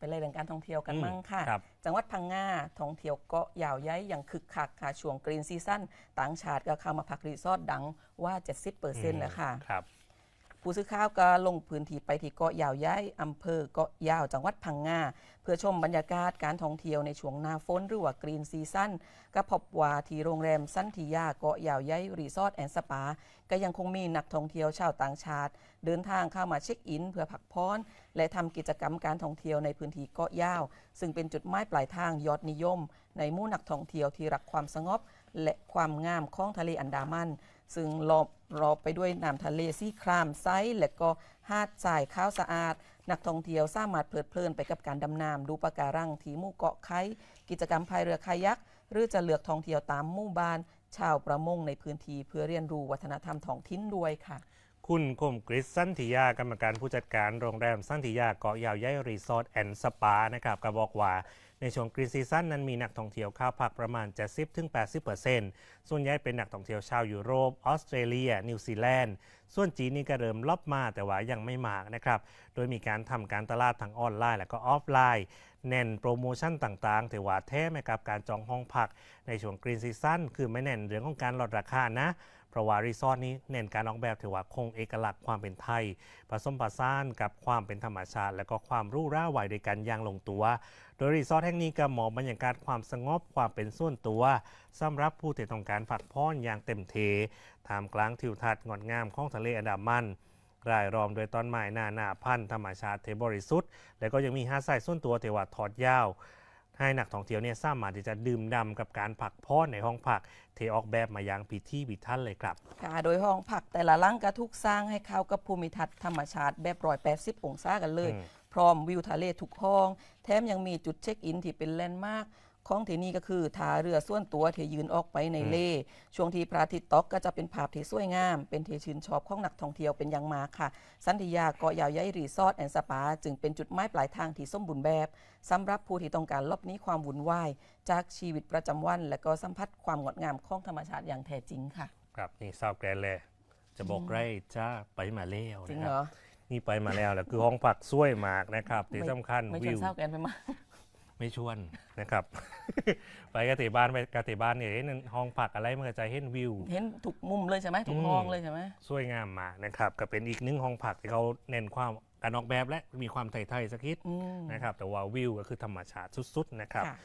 ไปเลยเรื่องการท่องเที่ยวกันอืมมั่งค่ะ ครับ จังหวัดพังงาท่องเที่ยวเกาะยาวย้ายอย่างคึกคักค่ะช่วงกรีนซีซั่นต่างชาติก็เข้ามาพักรีสอร์ทดังว่า 70%แล้วค่ะ ครับ ผู้สื่อข่าวก็ลงพื้นที่ไปที่เกาะยาวย้ายอำเภอเกาะยาวจังหวัดพังงาเพื่อชมบรรยากาศการท่องเที่ยวในช่วงหน้าฝนหรือว่ากรีนซีซั่นก็พบว่าที่โรงแรมสันติยาเกาะยาวย้ายรีสอร์ทแอนด์สปา ก็ยังคงมีนักท่องเที่ยวชาวต่างชาติ เดินทางเข้ามาเช็คอิน เพื่อพักผ่อนและทำกิจกรรมการท่องเที่ยวในพื้นที่เกาะยาว ซึ่งเป็นจุดหมายปลายทางยอดนิยม ในมู่นักท่องเที่ยวที่รักความสงบ และความงามของทะเลอันดามัน ซึ่งรอบรอบไปด้วยน้ำทะเลสีครามไซส์และก็หาดทรายขาวสะอาด นักท่องเที่ยวสามารถเพลิดเพลินไปกับการดำน้ำดูปะการังที่หมู่เกาะไคกิจกรรมพายเรือคายัก หรือจะเลือกท่องเที่ยวตามหมู่บ้าน ชาวประมงในพื้นที่เพื่อเรียนรู้วัฒนธรรมท้องถิ่นด้วยค่ะ คุณคมกริชสันติยากรรมการผู้จัดการโรงแรมสันติยาเกาะยาวย้ายรีสอร์ทแอนด์สปานะครับก็บอกว่าในช่วงกรีซีซั่นนั้นมีนักท่องเที่ยวเข้าพักประมาณ 70-80%ส่วนใหญ่เป็นนักท่องเที่ยวชาวยุโรป ออสเตรเลีย นิวซีแลนด์ ส่วนจีนนี่ก็เริ่มลอบมาแต่ว่ายังไม่มากนะครับ โดยมีการทำการตลาดทางออนไลน์และก็ออฟไลน์ แน่นโปรโมชั่นต่างๆแต่ว่าแท้ไหมกับการจองห้องพัก ในช่วงกรีนซีซั่นคือไม่แน่นเรื่องของการลดราคานะ เพราะว่ารีสอร์ทนี้เน้นการออกแบบถือว่าคงเอกลักษณ์ความเป็นไทย ผสมผสานกับความเป็นธรรมชาติ และก็ความรู้ร่าไหวด้วยกันอย่างลงตัว โดยรีสอร์ทแห่งนี้ก็เหมาะบรรยากาศความสงบความเป็นส่วนตัวสำหรับผู้ที่ต้องการพักผ่อนอย่างเต็มเทท่ามกลางทิวทัศน์งดงามของทะเลอันดามันรายล้อมโดยต้นไม้หนาหนาพันธุ์ธรรมชาติเทบริสุทธิ์และก็ยังมีหาดทรายส่วนตัวเทว่าทอดยาว ให้นักท่องเที่ยวเนี่ยสามารถที่จะดื่มด่ำกับการพักผ่อนในห้องพักเทออกแบบมาอย่างพิธีพิถันเลยครับค่ะโดยห้องพักแต่ละหลังก็ถูกสร้างให้เข้ากับภูมิทัศน์ธรรมชาติแบบร้อยแปดสิบองศากันเลยอืมพร้อมวิวทะเลทุกห้อง แถมยังมีจุดเช็คอินที่เป็นแลนด์มาร์ค ของที่นี่ก็คือท่าเรือส่วนตัวที่ยืนออกไปในเล่ช่วงที่พระอาทิตย์ตกก็จะเป็นภาพที่สวยงาม เป็นที่ชื่นชอบของนักท่องเที่ยวเป็นอย่างมากค่ะ สันติยาเกาะยาวย้ายรีสอร์ทแอนด์สปา จึงเป็นจุดหมายปลายทางที่สมบูรณ์แบบสำหรับผู้ที่ต้องการลบหนี้ความวุ่นวายจากชีวิตประจำวัน และก็สัมผัสความงดงามของธรรมชาติอย่างแท้จริงค่ะ ครับนี่ซาวแกรนเลยจะบอกไรจ้าไปมาแล้วจริงนะคเหรรับอนี่ไปมาแล้วแหละคือห้องพักสวยมากนะครับที่สำคัญไม่ชวิวนวเศร้าแกนไปมา ไม่ชวนนะครับ ไปกติบ้านไปกติบ้านเนี่ยเห็นห้องพักอะไรมันก็จะเห็นวิว เห็นถูกมุมเลยใช่ไหมถูกอืมห้องเลยใช่ไหมสวยงามมากนะครับก็เป็นอีกหนึ่งห้องพักที่เขาเน้นความการออกแบบและมีความไทยๆสักนิดอืมนะครับแต่ว่าวิวก็คือธรรมชาติสุดๆนะครับค่ะ